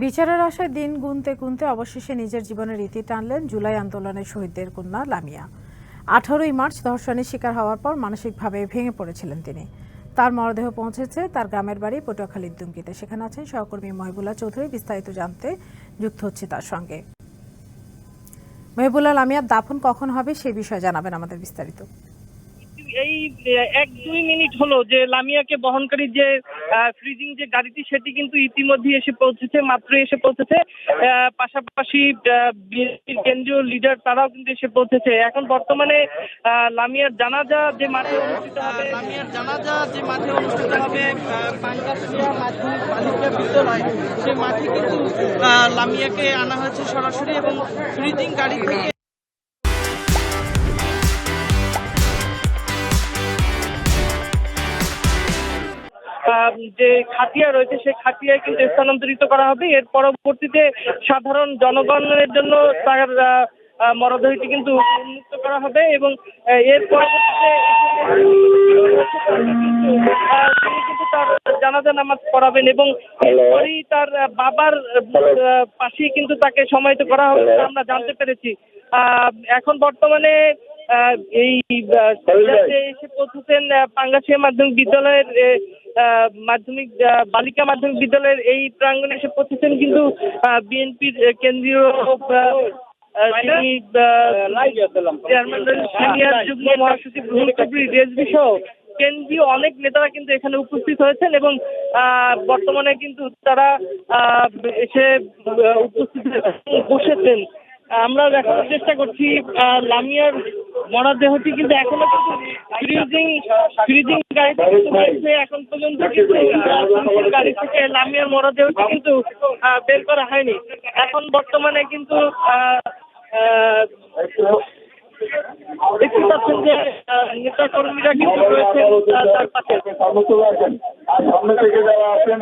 বিচারের আশায় দিন গুনতে গুনতে অবশেষে নিজের জীবনের রীতি টানলেন জুলাই আন্দোলনের শহীদদের কন্যা লামিয়া। আঠারোই মার্চ ধর্ষণের শিকার হওয়ার পর মানসিকভাবে ভেঙে পড়েছিলেন তিনি। তার মরদেহ পৌঁছেছে তার গ্রামের বাড়ি পটুয়াখালীর দুমকিতে। সেখানে আছেন সহকর্মী মহিবুল্লাহ চৌধুরী, বিস্তারিত জানতে যুক্ত হচ্ছে তার সঙ্গে। মহিবুল্লাহ লামিয়ার দাফন কখন হবে সে বিষয়ে জানাবেন আমাদের বিস্তারিত। এই এক দুই মিনিট হলো যে লামিয়াকে বহনকারী যে ফ্রিজিং যে গাড়িটি, সেটি কিন্তু ইতিমধ্যে এসে পৌঁছেছে মাত্র এসে পৌঁছেছে। পাশাপাশি কেন্দ্রীয় লিডার তারাও কিন্তু এসে পৌঁছেছে। এখন বর্তমানে লামিয়ার জানাজা যে মাঠে অনুষ্ঠিত হবে লামিয়ার জানাজা যে মাঠে অনুষ্ঠিত হবে বিদ্যালয় সেই মাঠে কিন্তু লামিয়াকে আনা হয়েছে সরাসরি এবং ফ্রিজিং গাড়ি থেকে যে খাটিয়া রয়েছে, সেই খাটিয়ায় কিন্তু স্থানান্তরিত করা হবে। এর পরবর্তীতে সাধারণ জনগণের জন্য তার মরদেহটি কিন্তু উন্মুক্ত করা হবে এবং এর পরবর্তীতে জানাজা নামাজ পড়াবেন এবং এরপরই তার বাবার পাশেই কিন্তু তাকে সমাহিত করা হবে আমরা জানতে পেরেছি। এখন বর্তমানে এই এসে পৌঁছেছেন পাঙ্গাসিয়া মাধ্যমিক বিদ্যালয়ের মাধ্যমিক বালিকা মাধ্যমিক বিদ্যালয়ের এই প্রাঙ্গণে এসে পৌঁছেছেন কিন্তু বিএনপির কেন্দ্রীয় কেন্দ্রীয় অনেক নেতারা কিন্তু এখানে উপস্থিত হয়েছেন এবং বর্তমানে কিন্তু তারা এসে উপস্থিত বসেছেন। আমরা দেখার চেষ্টা করছি লামিয়ার মরদেহটি কিন্তু এখনও কিন্তু ফ্রিজিং ফ্রিজিং গাড়িতে কিন্তু রয়েছে এখন পর্যন্ত কিন্তু গাড়ি থেকে লামিয়ার মরদেহটি কিন্তু বের করা হয়নি। এখন বর্তমানে কিন্তু দেখতে পাচ্ছেন যে নেতা কর্মীরা কিন্তু রয়েছেন তার পাশে। সামনে থেকে যারা আসেন